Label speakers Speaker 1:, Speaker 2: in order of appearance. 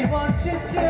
Speaker 1: They want to